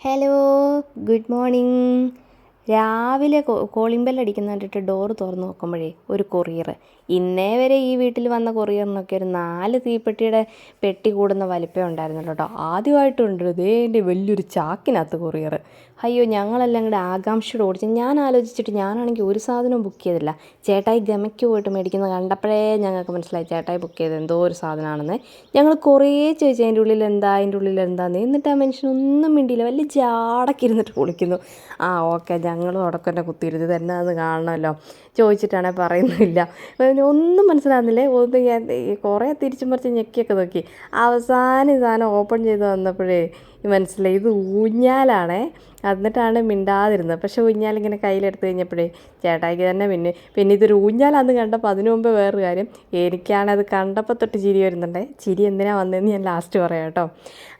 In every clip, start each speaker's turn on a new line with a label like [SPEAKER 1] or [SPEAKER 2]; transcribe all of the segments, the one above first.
[SPEAKER 1] Hello good morning രാവിലെ calling bell അടിക്കുന്ന കണ്ടിട്ട് ഡോറ് തുറന്ന് നോക്കുമ്പോഴേ ഒരു കൊറിയർ ഇന്നേ വരെ ഈ വീട്ടിൽ വന്ന കൊറിയറിനൊക്കെ ഒരു നാല് തീപ്പെട്ടിയുടെ പെട്ടി കൂടുന്ന വലിപ്പം ഉണ്ടായിരുന്നല്ലോ കേട്ടോ ആദ്യമായിട്ടുണ്ട് ഇതേ എന്റെ വലിയൊരു ചാക്കിനകത്ത് കൊറിയർ അയ്യോ ഞങ്ങളെല്ലാം കൂടെ ആകാംക്ഷയോട് ഓടിച്ച് ഞാൻ ആലോചിച്ചിട്ട് ഞാനാണെങ്കിൽ ഒരു സാധനവും ബുക്ക് ചെയ്തില്ല. ചേട്ടായി ഗമയ്ക്ക് പോയിട്ട് മേടിക്കുന്നത് കണ്ടപ്പോഴേ ഞങ്ങൾക്ക് മനസ്സിലായി ചേട്ടായി ബുക്ക് ചെയ്ത് എന്തോ ഒരു സാധനമാണെന്ന്. ഞങ്ങൾ കുറേ ചോദിച്ചു അതിന്റെ ഉള്ളിൽ എന്താ അതിന്റെ ഉള്ളിൽ എന്താന്ന്? എന്നിട്ട് ആ മനുഷ്യൻ ഒന്നും മിണ്ടിയില്ല വലിയ ജാടക്കി ഇരുന്നിട്ട് കുളിക്കുന്നു. ആ ഓക്കെ ഞങ്ങളും ഉടക്കന്റെ കുത്തിയിരുന്നത് തന്നെ അത് കാണണമല്ലോ. ചോദിച്ചിട്ടാണേ പറയുന്നില്ല. ഒന്നും മനസ്സിലാകുന്നില്ലേ ഒന്ന് ഞാൻ കുറേ തിരിച്ചും മറിച്ച് ഞെക്കിയൊക്കെ നോക്കി. അവസാനം സാധനം ഓപ്പൺ ചെയ്ത് വന്നപ്പോഴേ മനസ്സിലായി ഇത് ഊഞ്ഞാലാണേ. എന്നിട്ടാണ് മിണ്ടാതിരുന്നത്. പക്ഷേ ഊഞ്ഞാലിങ്ങനെ കയ്യിലെടുത്ത് കഴിഞ്ഞപ്പോഴേ ചേട്ടായിക്ക് തന്നെ പിന്നെ പിന്നെ ഇതൊരു ഊഞ്ഞാലാന്ന് കണ്ടപ്പോൾ അതിനു മുമ്പ് വേറൊരു കാര്യം. എനിക്കാണ് അത് കണ്ടപ്പോൾ തൊട്ട് ചിരി വരുന്നുണ്ട്. ചിരി എന്തിനാ വന്നതെന്ന് ഞാൻ ലാസ്റ്റ് പറയാം കേട്ടോ.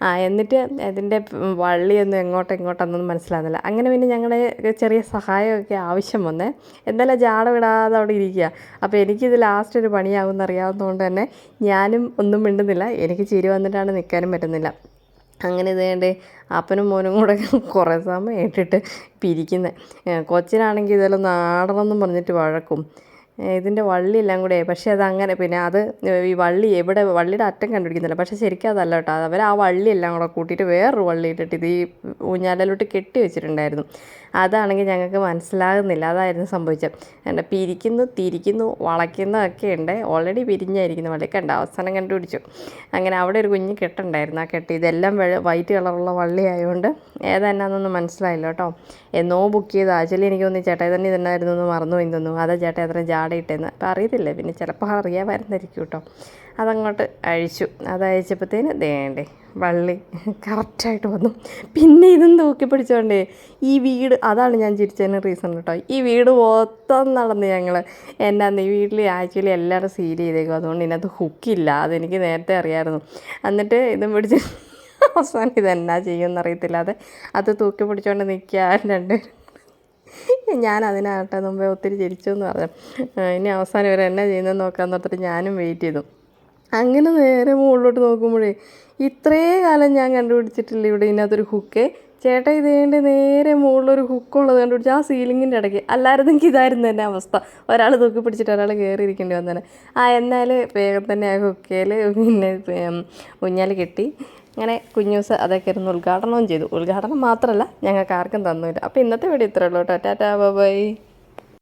[SPEAKER 1] ആ എന്നിട്ട് അതിന്റെ വള്ളിയൊന്നും എങ്ങോട്ടും ഇങ്ങോട്ടൊന്നും മനസ്സിലാകുന്നില്ല. അങ്ങനെ പിന്നെ ഞങ്ങളെ ചെറിയ സഹായമൊക്കെ ആവശ്യം വന്നേ. എന്തായാലും ജാട വിടാതെ അവിടെ ഇരിക്കുക. അപ്പോൾ എനിക്കിത് ലാസ്റ്റ് ഒരു പണിയാകുമെന്ന് അറിയാവുന്നതുകൊണ്ട് തന്നെ ഞാനും ഒന്നും മിണ്ടുന്നില്ല. എനിക്ക് ചിരി വന്നിട്ടാണ് നിൽക്കാനും പറ്റുന്നില്ല. അങ്ങനെ ഇതേണ്ടേ അപ്പനും മോനും കൂടെ കുറേ സമയം ഇട്ടിട്ട് പിരിക്കുന്നത് കൊച്ചിനാണെങ്കിൽ ഇതെല്ലാം നാടണമെന്നും പറഞ്ഞിട്ട് വഴക്കും. ഇതിന്റെ വള്ളിയെല്ലാം കൂടെ. പക്ഷേ അതങ്ങനെ പിന്നെ അത് ഈ വള്ളി എവിടെ വള്ളിയുടെ അറ്റം കണ്ടുപിടിക്കുന്നില്ല. പക്ഷേ ശരിക്കും അതല്ല കേട്ടോ. അവർ ആ വള്ളിയെല്ലാം കൂടെ കൂട്ടിയിട്ട് വേറൊരു വള്ളി ഇട്ടിട്ട് ഇത് ഈ ഊഞ്ഞാലിലോട്ട് കെട്ടി വെച്ചിട്ടുണ്ടായിരുന്നു. അതാണെങ്കിൽ ഞങ്ങൾക്ക് മനസ്സിലാകുന്നില്ല. അതായിരുന്നു സംഭവിച്ചത്. എന്റെ പിരിക്കുന്നു തിരിക്കുന്നു വളയ്ക്കുന്നതൊക്കെ ഉണ്ട്. ഓൾറെഡി പിരിഞ്ഞായിരിക്കുന്നു വള്ളി. കണ്ട അവസാനം കണ്ടുപിടിച്ചു. അങ്ങനെ അവിടെ ഒരു കുഞ്ഞ് കെട്ടുണ്ടായിരുന്നു ആ കെട്ട്. ഇതെല്ലാം വൈറ്റ് കളറുള്ള വള്ളി ആയതുകൊണ്ട് ഏതെന്നാന്നൊന്നും മനസ്സിലായില്ല കേട്ടോ. എന്നോ ബുക്ക് ചെയ്ത് ആക്ച്വലി എനിക്ക് തോന്നി ചേട്ടായി തന്നെ ഇതെന്നായിരുന്നു എന്ന് മറന്നു പോയി തോന്നുന്നു. അതാ ചേട്ടാ അത്ര ജാടയിട്ടെന്ന് അപ്പം അറിയത്തില്ല? പിന്നെ ചിലപ്പോൾ അറിയാമായിരുന്നായിരിക്കും കേട്ടോ. അതങ്ങോട്ട് അഴിച്ചു. അത് അഴിച്ചപ്പോഴത്തേന് ദേണ്ടേ വള്ളി കറക്റ്റായിട്ട് വന്നു. പിന്നെ ഇതും തൂക്കി പിടിച്ചോണ്ടേ ഈ വീട് അതാണ് ഞാൻ ചിരിച്ചതിന് റീസൺ കേട്ടോ. ഈ വീട് മൊത്തം നടന്ന് ഞങ്ങൾ എന്നാന്ന് ഈ വീട്ടിൽ ആക്ച്വലി എല്ലാവരും സീൽ ചെയ്തേക്കും. അതുകൊണ്ട് ഇതിനകത്ത് ഹുക്കില്ല അതെനിക്ക് നേരത്തെ അറിയാമായിരുന്നു എന്നിട്ട് ഇതും പിടിച്ച് അവസാനം ഇതെന്നാ ചെയ്യുമെന്നറിയത്തില്ലാതെ അത് തൂക്കി പിടിച്ചോണ്ട് നിൽക്കാൻ രണ്ട് ഞാൻ അതിനാകട്ടെ മുമ്പേ ഒത്തിരി ചിരിച്ചു എന്ന് പറഞ്ഞു. ഇനി അവസാനം ഇവർ എന്നാ ചെയ്യുന്നതെന്ന് നോക്കാൻ തൊട്ടിട്ട് ഞാനും വെയിറ്റ് ചെയ്തു. അങ്ങനെ നേരെ മുകളിലോട്ട് നോക്കുമ്പോഴേ ഇത്രേ കാലം ഞാൻ കണ്ടുപിടിച്ചിട്ടില്ല ഇവിടെ ഇതിനകത്തൊരു ഹുക്ക് ചേട്ടൻ ഇതേണ്ട നേരെ മുകളിലൊരു ഹുക്കുള്ളത് കണ്ടുപിടിച്ച് ആ സീലിങ്ങിന്റെ ഇടയ്ക്ക് അല്ലായിരുന്നെങ്കിൽ ഇതായിരുന്നു തന്നെ അവസ്ഥ. ഒരാൾ തൂക്കി പിടിച്ചിട്ട് ഒരാൾ കയറിയിരിക്കേണ്ടി വന്നേനെ. ആ എന്നാൽ വേഗം തന്നെ ആ ഹുക്കയിൽ പിന്നെ ഊഞ്ഞാൽ കെട്ടി. അങ്ങനെ കുഞ്ഞൂസ് അതൊക്കെ ഇരുന്ന് ഉദ്ഘാടനവും ചെയ്തു. ഉദ്ഘാടനം മാത്രമല്ല ഞങ്ങൾക്ക് ആർക്കും തന്നില്ല. അപ്പോൾ ഇന്നത്തെ വീഡിയോ ഇത്രയുള്ളൂ ടാറ്റാ ബൈ.